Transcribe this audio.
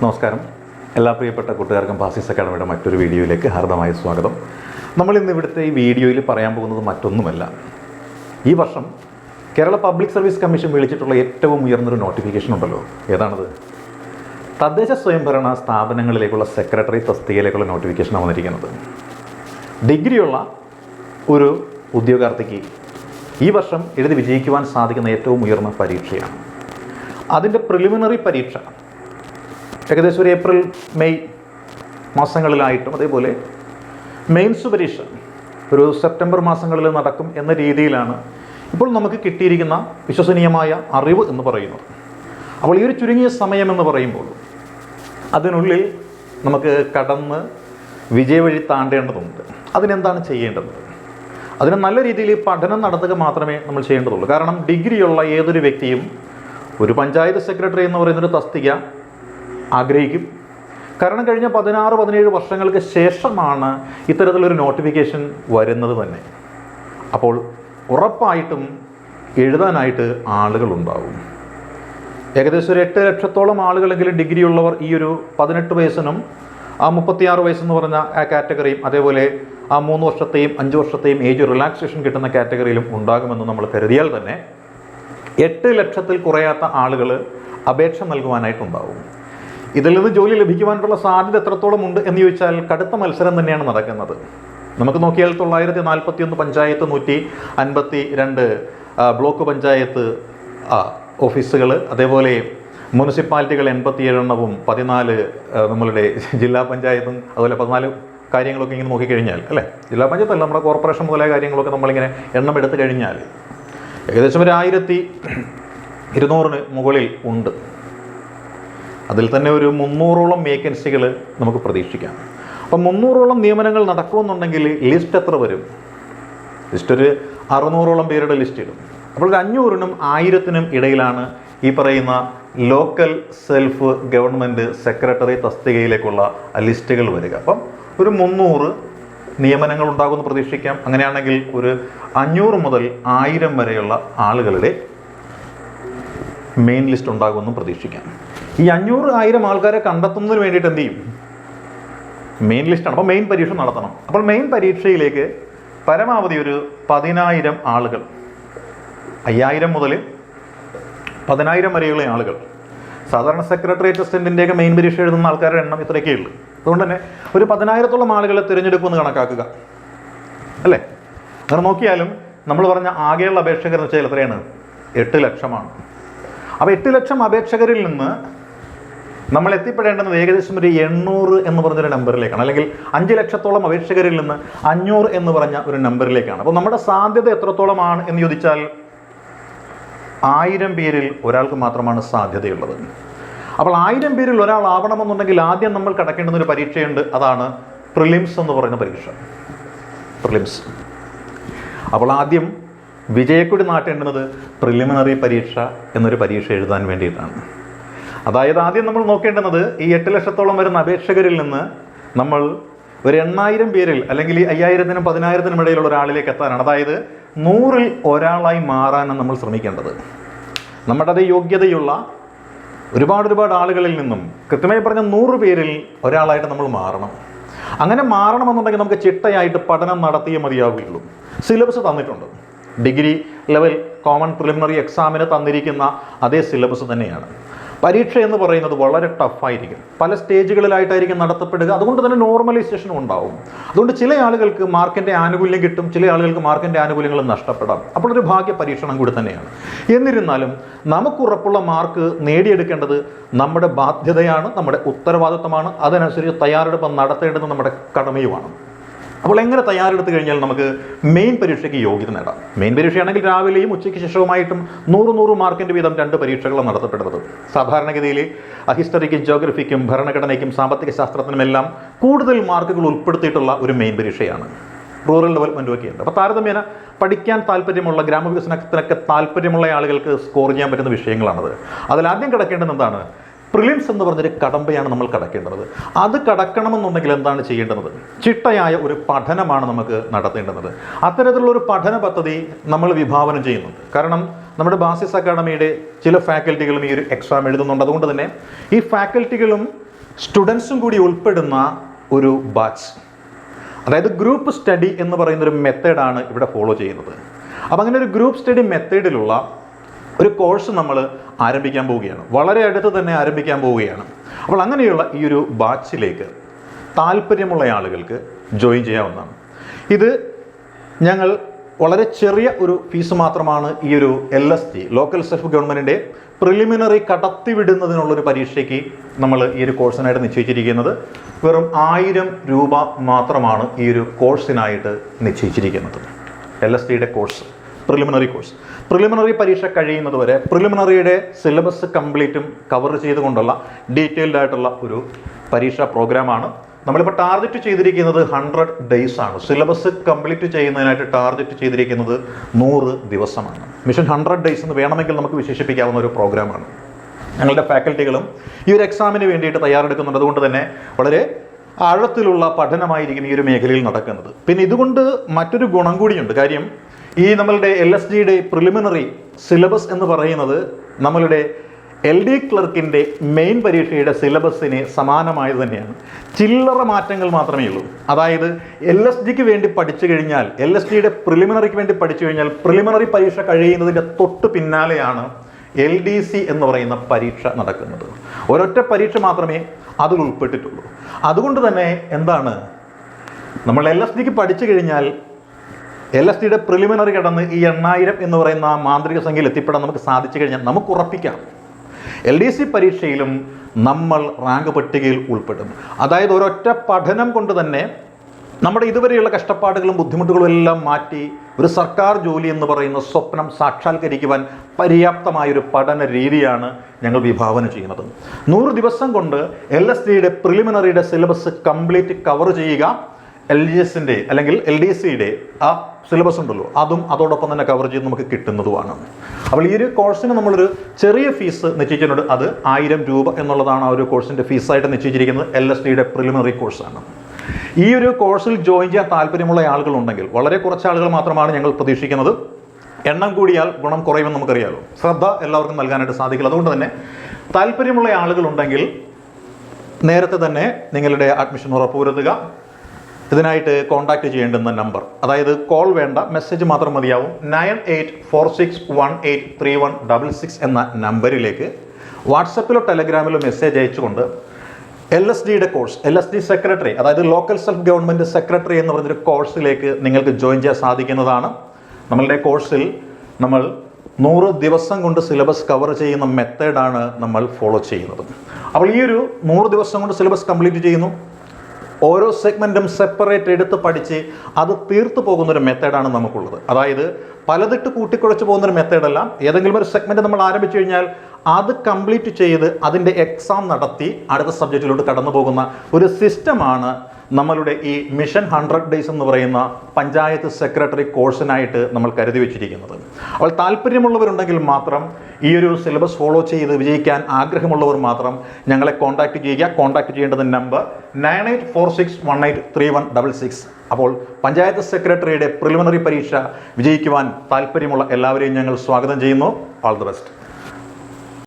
നമസ്കാരം. എല്ലാ പ്രിയപ്പെട്ട കൂട്ടുകാർക്കും ഫാസിസ് അക്കാഡമിയുടെ മറ്റൊരു വീഡിയോയിലേക്ക് ഹാർദമായ സ്വാഗതം. നമ്മൾ ഇന്ന് ഇവിടുത്തെ ഈ വീഡിയോയിൽ പറയാൻ പോകുന്നത് മറ്റൊന്നുമല്ല. ഈ വർഷം കേരള പബ്ലിക് സർവീസ് കമ്മീഷൻ വിളിച്ചിട്ടുള്ള ഏറ്റവും ഉയർന്നൊരു നോട്ടിഫിക്കേഷൻ ഉണ്ടല്ലോ. ഏതാണത്? തദ്ദേശ സ്വയംഭരണ സ്ഥാപനങ്ങളിലേക്കുള്ള സെക്രട്ടറി തസ്തികയിലേക്കുള്ള നോട്ടിഫിക്കേഷനാണ് വന്നിരിക്കുന്നത്. ഡിഗ്രിയുള്ള ഒരു ഉദ്യോഗാർത്ഥിക്ക് ഈ വർഷം എഴുതി വിജയിക്കുവാൻ സാധിക്കുന്ന ഏറ്റവും ഉയർന്ന പരീക്ഷയാണ്. അതിന്റെ പ്രിലിമിനറി പരീക്ഷ ഏകദേശം ഒരു ഏപ്രിൽ മെയ് മാസങ്ങളിലായിട്ടും അതേപോലെ മെയിൻസ് പരീക്ഷ ഒരു സെപ്റ്റംബർ മാസങ്ങളിൽ നടക്കും എന്ന രീതിയിലാണ് ഇപ്പോൾ നമുക്ക് കിട്ടിയിരിക്കുന്ന വിശ്വസനീയമായ അറിവ് എന്ന് പറയുന്നത്. അപ്പോൾ ഈ ഒരു ചുരുങ്ങിയ സമയം എന്ന് പറയുമ്പോൾ അതിനുള്ളിൽ നമുക്ക് കടന്ന് വിജയവഴി താണ്ടേണ്ടതുണ്ട്. അതിനെന്താണ് ചെയ്യേണ്ടത്? അതിന് നല്ല രീതിയിൽ പഠനം നടത്തുക മാത്രമേ നമ്മൾ ചെയ്യേണ്ടതുള്ളൂ. കാരണം ഡിഗ്രിയുള്ള ഏതൊരു വ്യക്തിയും ഒരു പഞ്ചായത്ത് സെക്രട്ടറി എന്ന് പറയുന്നൊരു തസ്തിക ആഗ്രഹിക്കും. കാരണം കഴിഞ്ഞ പതിനാറ് പതിനേഴ് വർഷങ്ങൾക്ക് ശേഷമാണ് ഇത്തരത്തിലൊരു നോട്ടിഫിക്കേഷൻ വരുന്നത് തന്നെ. അപ്പോൾ ഉറപ്പായിട്ടും എഴുതാനായിട്ട് ആളുകളുണ്ടാവും. ഏകദേശം ഒരു എട്ട് ലക്ഷത്തോളം ആളുകളെങ്കിലും ഡിഗ്രി ഉള്ളവർ ഈ ഒരു പതിനെട്ട് വയസ്സിനും ആ മുപ്പത്തിയാറ് വയസ്സെന്ന് പറഞ്ഞ ആ കാറ്റഗറിയും അതേപോലെ ആ മൂന്ന് വർഷത്തെയും അഞ്ച് വർഷത്തെയും ഏജ് റിലാക്സേഷൻ കിട്ടുന്ന കാറ്റഗറിയിലും ഉണ്ടാകുമെന്ന് നമ്മൾ കരുതിയാൽ തന്നെ എട്ട് ലക്ഷത്തിൽ കുറയാത്ത ആളുകൾ അപേക്ഷ നൽകുവാനായിട്ടുണ്ടാവും. ഇതിൽ നിന്ന് ജോലി ലഭിക്കുവാനുള്ള സാധ്യത എത്രത്തോളം ഉണ്ട് എന്ന് ചോദിച്ചാൽ കടുത്ത മത്സരം തന്നെയാണ് നടക്കുന്നത്. നമുക്ക് നോക്കിയാൽ തൊള്ളായിരത്തി നാൽപ്പത്തി ഒന്ന് പഞ്ചായത്ത് നൂറ്റി അൻപത്തി രണ്ട് ബ്ലോക്ക് പഞ്ചായത്ത് ഓഫീസുകൾ അതേപോലെ മുനിസിപ്പാലിറ്റികൾ എൺപത്തി ഏഴെണ്ണവും പതിനാല് നമ്മളുടെ ജില്ലാ പഞ്ചായത്തും അതുപോലെ പതിനാല് കാര്യങ്ങളൊക്കെ ഇങ്ങനെ നോക്കിക്കഴിഞ്ഞാൽ അല്ലേ? ജില്ലാ പഞ്ചായത്തല്ല നമ്മുടെ കോർപ്പറേഷൻ മുതലായ കാര്യങ്ങളൊക്കെ നമ്മളിങ്ങനെ എണ്ണം എടുത്തു കഴിഞ്ഞാൽ ഏകദേശം ഒരു ആയിരത്തി ഇരുന്നൂറിന് മുകളിൽ ഉണ്ട്. അതിൽ തന്നെ ഒരു മുന്നൂറോളം വേക്കൻസികൾ നമുക്ക് പ്രതീക്ഷിക്കാം. അപ്പം മുന്നൂറോളം നിയമനങ്ങൾ നടക്കുമെന്നുണ്ടെങ്കിൽ ലിസ്റ്റ് എത്ര വരും? ലിസ്റ്റ് ഒരു അറുന്നൂറോളം പേരുടെ ലിസ്റ്റ് ഇടും. അപ്പോൾ ഒരു അഞ്ഞൂറിനും ആയിരത്തിനും ഇടയിലാണ് ഈ പറയുന്ന ലോക്കൽ സെൽഫ് ഗവൺമെന്റ് സെക്രട്ടറി തസ്തികയിലേക്കുള്ള ലിസ്റ്റുകൾ വരിക. അപ്പം ഒരു മുന്നൂറ് നിയമനങ്ങൾ ഉണ്ടാകുമെന്ന് പ്രതീക്ഷിക്കാം. അങ്ങനെയാണെങ്കിൽ ഒരു അഞ്ഞൂറ് മുതൽ ആയിരം വരെയുള്ള ആളുകളുടെ മെയിൻ ലിസ്റ്റ് ഉണ്ടാകുമെന്നും പ്രതീക്ഷിക്കാം. ഈ അഞ്ഞൂറ് ആയിരം ആൾക്കാരെ കണ്ടെത്തുന്നതിന് വേണ്ടിയിട്ട് എന്ത് ചെയ്യും? മെയിൻ ലിസ്റ്റാണ് അപ്പോൾ മെയിൻ പരീക്ഷ നടത്തണം. അപ്പോൾ മെയിൻ പരീക്ഷയിലേക്ക് പരമാവധി ഒരു പതിനായിരം ആളുകൾ അയ്യായിരം മുതൽ പതിനായിരം വരെയുള്ള ആളുകൾ. സാധാരണ സെക്രട്ടേറിയറ്റ് അസിസ്റ്റന്റിന്റെയൊക്കെ മെയിൻ പരീക്ഷ എഴുതുന്ന ആൾക്കാരുടെ എണ്ണം ഇത്രയൊക്കെ ഉള്ളൂ. അതുകൊണ്ട് തന്നെ ഒരു പതിനായിരത്തോളം ആളുകളെ തിരഞ്ഞെടുക്കുമെന്ന് കണക്കാക്കുക. അല്ലേ? അങ്ങനെ നോക്കിയാലും നമ്മൾ പറഞ്ഞ ആകെയുള്ള അപേക്ഷകർ എന്ന് വെച്ചാൽ എത്രയാണ്? എട്ട് ലക്ഷമാണ്. അപ്പോൾ എട്ട് ലക്ഷം അപേക്ഷകരിൽ നിന്ന് നമ്മൾ എത്തിപ്പെടേണ്ടത് ഏകദേശം ഒരു എണ്ണൂറ് എന്ന് പറഞ്ഞൊരു നമ്പറിലേക്കാണ്. അല്ലെങ്കിൽ അഞ്ച് ലക്ഷത്തോളം അപേക്ഷകരിൽ നിന്ന് അഞ്ഞൂറ് എന്ന് പറഞ്ഞ ഒരു നമ്പറിലേക്കാണ്. അപ്പോൾ നമ്മുടെ സാധ്യത എത്രത്തോളമാണ് എന്ന് ചോദിച്ചാൽ ആയിരം പേരിൽ ഒരാൾക്ക് മാത്രമാണ് സാധ്യതയുള്ളത്. അപ്പോൾ ആയിരം പേരിൽ ഒരാൾ ആവണമെന്നുണ്ടെങ്കിൽ ആദ്യം നമ്മൾ കടക്കേണ്ടുന്ന ഒരു പരീക്ഷയുണ്ട്. അതാണ് പ്രിലിംസ് എന്ന് പറയുന്ന പരീക്ഷ. പ്രിലിംസ്. അപ്പോൾ ആദ്യം വിജയക്കുടി നാട്ടേണ്ടുന്നത് പ്രിലിമിനറി പരീക്ഷ എന്നൊരു പരീക്ഷ എഴുതാൻ വേണ്ടിയിട്ടാണ്. അതായത് ആദ്യം നമ്മൾ നോക്കേണ്ടുന്നത് ഈ എട്ട് ലക്ഷത്തോളം വരുന്ന അപേക്ഷകരിൽ നിന്ന് നമ്മൾ ഒരു എണ്ണായിരം പേരിൽ അല്ലെങ്കിൽ അയ്യായിരത്തിനും പതിനായിരത്തിനും ഇടയിലുള്ള ഒരാളിലേക്ക് എത്താനാണ്. അതായത് നൂറിൽ ഒരാളായി മാറാനാണ് നമ്മൾ ശ്രമിക്കേണ്ടത്. നമ്മുടെ അതേ യോഗ്യതയുള്ള ഒരുപാട് ഒരുപാട് ആളുകളിൽ നിന്നും കൃത്യമായി പറഞ്ഞ നൂറ് പേരിൽ ഒരാളായിട്ട് നമ്മൾ മാറണം. അങ്ങനെ മാറണമെന്നുണ്ടെങ്കിൽ നമുക്ക് ചിട്ടയായിട്ട് പഠനം നടത്തിയേ മതിയാവുകയുള്ളൂ. സിലബസ് തന്നിട്ടുണ്ട്. ഡിഗ്രി ലെവൽ കോമൺ പ്രിലിമിനറി എക്സാമിന് തന്നിരിക്കുന്ന അതേ സിലബസ് തന്നെയാണ്. പരീക്ഷ എന്ന് പറയുന്നത് വളരെ ടഫായിരിക്കും പല സ്റ്റേജുകളിലായിട്ടായിരിക്കും നടത്തപ്പെടുക. അതുകൊണ്ട് തന്നെ നോർമലൈസേഷനും ഉണ്ടാവും. അതുകൊണ്ട് ചില ആളുകൾക്ക് മാർക്കിന്റെ ആനുകൂല്യം കിട്ടും ചില ആളുകൾക്ക് മാർക്കിന്റെ ആനുകൂല്യങ്ങൾ നഷ്ടപ്പെടാം. അപ്പോൾ ഒരു ഭാഗ്യ പരീക്ഷണം കൂടി തന്നെയാണ്. എന്നിരുന്നാലും നമുക്കുറപ്പുള്ള മാർക്ക് നേടിയെടുക്കേണ്ടത് നമ്മുടെ ബാധ്യതയാണ് നമ്മുടെ ഉത്തരവാദിത്തമാണ് അതനുസരിച്ച് തയ്യാറെടുപ്പ് നടത്തേണ്ടത് നമ്മുടെ കടമയുമാണ്. അപ്പോൾ എങ്ങനെ തയ്യാറെടുത്ത് കഴിഞ്ഞാൽ നമുക്ക് മെയിൻ പരീക്ഷയ്ക്ക് യോഗ്യത നേടാം. മെയിൻ പരീക്ഷയാണെങ്കിൽ രാവിലെയും ഉച്ചയ്ക്ക് ശേഷവുമായിട്ടും നൂറ് നൂറ് മാർക്കിന്റെ വീതം രണ്ട് പരീക്ഷകളാണ് നടത്തപ്പെടുന്നത്. സാധാരണഗതിയിൽ ഹിസ്റ്ററിക്കും ജോഗ്രഫിക്കും ഭരണഘടനയ്ക്കും സാമ്പത്തിക ശാസ്ത്രത്തിനുമെല്ലാം കൂടുതൽ മാർക്കുകൾ ഉൾപ്പെടുത്തിയിട്ടുള്ള ഒരു മെയിൻ പരീക്ഷയാണ്. റൂറൽ ഡെവലപ്മെന്റും ഒക്കെ ഉണ്ട് അപ്പോൾ താരതമ്യേന പഠിക്കാൻ താല്പര്യമുള്ള ഗ്രാമവികസനത്തിനൊക്കെ താല്പര്യമുള്ള ആളുകൾക്ക് സ്കോർ ചെയ്യാൻ പറ്റുന്ന വിഷയങ്ങളാണത്. അതിലാദ്യം കിടക്കേണ്ടത് എന്താണ്? പ്രിലിംസ് എന്ന് പറഞ്ഞൊരു കടമ്പയാണ് നമ്മൾ കടക്കേണ്ടത്. അത് കടക്കണമെന്നുണ്ടെങ്കിൽ എന്താണ് ചെയ്യേണ്ടത്? ചിട്ടയായ ഒരു പഠനമാണ് നമുക്ക് നടത്തേണ്ടത്. അത്തരത്തിലുള്ള ഒരു പഠന പദ്ധതി നമ്മൾ വിഭാവനം ചെയ്യുന്നുണ്ട്. കാരണം നമ്മുടെ ബാസിസ് അക്കാഡമിയുടെ ചില ഫാക്കൽറ്റികളും ഈ ഒരു എക്സാം എഴുതുന്നുണ്ട്. അതുകൊണ്ട് തന്നെ ഈ ഫാക്കൽറ്റികളും സ്റ്റുഡൻസും കൂടി ഉൾപ്പെടുന്ന ഒരു ബാച്ച് അതായത് ഗ്രൂപ്പ് സ്റ്റഡി എന്ന് പറയുന്ന ഒരു മെത്തേഡാണ് ഇവിടെ ഫോളോ ചെയ്യുന്നത്. അപ്പം അങ്ങനെ ഒരു ഗ്രൂപ്പ് സ്റ്റഡി മെത്തേഡിലുള്ള ഒരു കോഴ്സ് നമ്മൾ ആരംഭിക്കാൻ പോവുകയാണ്. വളരെ അടുത്ത് തന്നെ ആരംഭിക്കാൻ പോവുകയാണ്. അപ്പോൾ അങ്ങനെയുള്ള ഈ ഒരു ബാച്ചിലേക്ക് താല്പര്യമുള്ള ആളുകൾക്ക് ജോയിൻ ചെയ്യാവുന്നതാണ്. ഇത് ഞങ്ങൾ വളരെ ചെറിയ ഒരു ഫീസ് മാത്രമാണ് ഈ ഒരു L S T local self ഗവൺമെന്റിന്റെ പ്രിലിമിനറി കടത്തിവിടുന്നതിനുള്ളൊരു പരീക്ഷയ്ക്ക് നമ്മൾ ഈ ഒരു കോഴ്സിനായിട്ട് നിശ്ചയിച്ചിരിക്കുന്നത്. വെറും ആയിരം രൂപ മാത്രമാണ് ഈ ഒരു കോഴ്സിനായിട്ട് നിശ്ചയിച്ചിരിക്കുന്നത്. എൽ എസ് ടിയുടെ കോഴ്സ്. പ്രിലിമിനറി കോഴ്സ് പ്രിലിമിനറി പരീക്ഷ കഴിയുന്നതുവരെ പ്രിലിമിനറിയുടെ സിലബസ് കംപ്ലീറ്റും കവർ ചെയ്തുകൊണ്ടുള്ള ഡീറ്റെയിൽഡ് ആയിട്ടുള്ള ഒരു പരീക്ഷാ പ്രോഗ്രാമാണ് നമ്മളിപ്പോൾ ടാർഗറ്റ് ചെയ്തിരിക്കുന്നത് ഹൺഡ്രഡ് ഡേയ്സ് ആണ്. സിലബസ് കംപ്ലീറ്റ് ചെയ്യുന്നതിനായിട്ട് ടാർഗറ്റ് ചെയ്തിരിക്കുന്നത് നൂറ് ദിവസമാണ്. മിഷൻ ഹൺഡ്രഡ് ഡേയ്സ് എന്ന് വേണമെങ്കിൽ നമുക്ക് വിശേഷിപ്പിക്കാവുന്ന ഒരു പ്രോഗ്രാമാണ് ഞങ്ങളുടെ ഫാക്കൽറ്റികളും ഈ ഒരു എക്സാമിന് വേണ്ടിയിട്ട് തയ്യാറെടുക്കുന്നുണ്ട്. അതുകൊണ്ട് തന്നെ വളരെ ആഴത്തിലുള്ള പഠനമായിരിക്കും ഈ ഒരു മേഖലയിൽ നടക്കുന്നത്. പിന്നെ ഇതുകൊണ്ട് മറ്റൊരു ഗുണം കൂടിയുണ്ട്. കാര്യം ഈ നമ്മളുടെ എൽ എസ് ജിയുടെ പ്രിലിമിനറി സിലബസ് എന്ന് പറയുന്നത് നമ്മളുടെ എൽ ഡി ക്ലർക്കിന്റെ മെയിൻ പരീക്ഷയുടെ സിലബസിന് സമാനമായത് തന്നെയാണ്. ചില്ലറ മാറ്റങ്ങൾ മാത്രമേ ഉള്ളൂ. അതായത് എൽ എസ് ജിക്ക് വേണ്ടി പഠിച്ചു കഴിഞ്ഞാൽ എൽ എസ് ജിയുടെ പ്രിലിമിനറിക്ക് വേണ്ടി പഠിച്ചു കഴിഞ്ഞാൽ പ്രിലിമിനറി പരീക്ഷ കഴിയുന്നതിന്റെ തൊട്ട് പിന്നാലെയാണ് എൽ ഡി സി എന്ന് പറയുന്ന പരീക്ഷ നടക്കുന്നത്. ഒരൊറ്റ പരീക്ഷ മാത്രമേ അതിൽ ഉൾപ്പെട്ടിട്ടുള്ളൂ. അതുകൊണ്ട് തന്നെ എന്താണ്? നമ്മൾ എൽ എസ് ഡിക്ക് പഠിച്ചു കഴിഞ്ഞാൽ എൽ എസ് ഡിയുടെ പ്രിലിമിനറി കടന്ന് ഈ എണ്ണായിരം എന്ന് പറയുന്ന മാന്ത്രിക സംഖ്യയിൽ എത്തിപ്പെടാൻ നമുക്ക് സാധിച്ചു കഴിഞ്ഞാൽ നമുക്ക് ഉറപ്പിക്കാം. എൽ ഡി സി പരീക്ഷയിലും നമ്മൾ റാങ്ക് പട്ടികയിൽ ഉൾപ്പെടും. അതായത് ഒരൊറ്റ പഠനം കൊണ്ട് തന്നെ നമ്മുടെ ഇതുവരെയുള്ള കഷ്ടപ്പാടുകളും ബുദ്ധിമുട്ടുകളും എല്ലാം മാറ്റി ഒരു സർക്കാർ ജോലി എന്ന് പറയുന്ന സ്വപ്നം സാക്ഷാത്കരിക്കുവാൻ പര്യാപ്തമായൊരു പഠന രീതിയാണ് ഞങ്ങൾ വിഭാവന ചെയ്യുന്നത്. നൂറ് ദിവസം കൊണ്ട് എൽ എസ് ഡിയുടെ പ്രിലിമിനറിയുടെ സിലബസ് കംപ്ലീറ്റ് കവർ ചെയ്യുക. എൽ ജി എസിന്റെ അല്ലെങ്കിൽ എൽ ഡി എസ് സിയുടെ ആ സിലബസ് ഉണ്ടല്ലോ അതും അതോടൊപ്പം തന്നെ കവർ ചെയ്ത് നമുക്ക് കിട്ടുന്നതുമാണ്. അപ്പോൾ ഈ ഒരു കോഴ്സിന് നമ്മളൊരു ചെറിയ ഫീസ് നിശ്ചയിച്ചിട്ടുണ്ട്. അത് ആയിരം രൂപ എന്നുള്ളതാണ് ആ ഒരു കോഴ്സിന്റെ ഫീസായിട്ട് നിശ്ചയിച്ചിരിക്കുന്നത്. എൽ എസ് ഡിയുടെ പ്രിലിമിനറി കോഴ്സാണ് ഈ ഒരു കോഴ്സിൽ ജോയിൻ ചെയ്യാൻ താല്പര്യമുള്ള ആളുകളുണ്ടെങ്കിൽ വളരെ കുറച്ച് ആളുകൾ മാത്രമാണ് ഞങ്ങൾ പ്രതീക്ഷിക്കുന്നത്. എണ്ണം കൂടിയാൽ ഗുണം കുറയുമെന്ന് നമുക്കറിയാമല്ലോ ശ്രദ്ധ എല്ലാവർക്കും നൽകാനായിട്ട് സാധിക്കില്ല. അതുകൊണ്ട് തന്നെ താല്പര്യമുള്ള ആളുകളുണ്ടെങ്കിൽ നേരത്തെ തന്നെ നിങ്ങളുടെ അഡ്മിഷൻ ഉറപ്പുവരുത്തുക. ഇതിനായിട്ട് കോൺടാക്റ്റ് ചെയ്യേണ്ടുന്ന നമ്പർ അതായത് കോൾ വേണ്ട മെസ്സേജ് മാത്രം മതിയാവും. Nine eight four six one eight three one double six എന്ന നമ്പറിലേക്ക് വാട്സപ്പിലോ ടെലഗ്രാമിലോ മെസ്സേജ് അയച്ചുകൊണ്ട് എൽ എസ് ഡിയുടെ course L S D secretary അതായത് ലോക്കൽ സെൽഫ് ഗവൺമെന്റ് സെക്രട്ടറി എന്ന് പറഞ്ഞൊരു കോഴ്സിലേക്ക് നിങ്ങൾക്ക് ജോയിൻ ചെയ്യാൻ സാധിക്കുന്നതാണ്. നമ്മളുടെ കോഴ്സിൽ നമ്മൾ നൂറ് ദിവസം കൊണ്ട് സിലബസ് കവർ ചെയ്യുന്ന മെത്തേഡാണ് നമ്മൾ ഫോളോ ചെയ്യുന്നത്. അപ്പോൾ ഈ ഒരു നൂറ് ദിവസം കൊണ്ട് സിലബസ് കംപ്ലീറ്റ് ചെയ്യുന്നു. ഓരോ സെഗ്മെന്റും സെപ്പറേറ്റ് എടുത്ത് പഠിച്ച് അത് തീർത്തു പോകുന്നൊരു മെത്തേഡാണ് നമുക്കുള്ളത്. അതായത് പലതിട്ട് കൂട്ടിക്കുഴച്ച് പോകുന്നൊരു മെത്തേഡല്ല. ഏതെങ്കിലും ഒരു സെഗ്മെന്റ് നമ്മൾ ആരംഭിച്ചു കഴിഞ്ഞാൽ അത് കംപ്ലീറ്റ് ചെയ്ത് അതിന്റെ എക്സാം നടത്തി അടുത്ത സബ്ജക്റ്റിലോട്ട് കടന്നു പോകുന്ന ഒരു സിസ്റ്റമാണ് നമ്മളുടെ ഈ മിഷൻ ഹൺഡ്രഡ് ഡേയ്സ് എന്ന് പറയുന്ന പഞ്ചായത്ത് സെക്രട്ടറി കോഴ്സിനായിട്ട് നമ്മൾ കരുതി വെച്ചിരിക്കുന്നത്. അപ്പോൾ താല്പര്യമുള്ളവരുണ്ടെങ്കിൽ മാത്രം ഈ ഒരു സിലബസ് ഫോളോ ചെയ്ത് വിജയിക്കാൻ ആഗ്രഹമുള്ളവർ മാത്രം ഞങ്ങളെ കോൺടാക്റ്റ് ചെയ്യുക. കോൺടാക്റ്റ് ചെയ്യേണ്ടത് number nine eight four six one eight three one double six അപ്പോൾ പഞ്ചായത്ത് സെക്രട്ടറിയുടെ പ്രിലിമിനറി പരീക്ഷ വിജയിക്കുവാൻ താല്പര്യമുള്ള എല്ലാവരെയും ഞങ്ങൾ സ്വാഗതം ചെയ്യുന്നു. All the best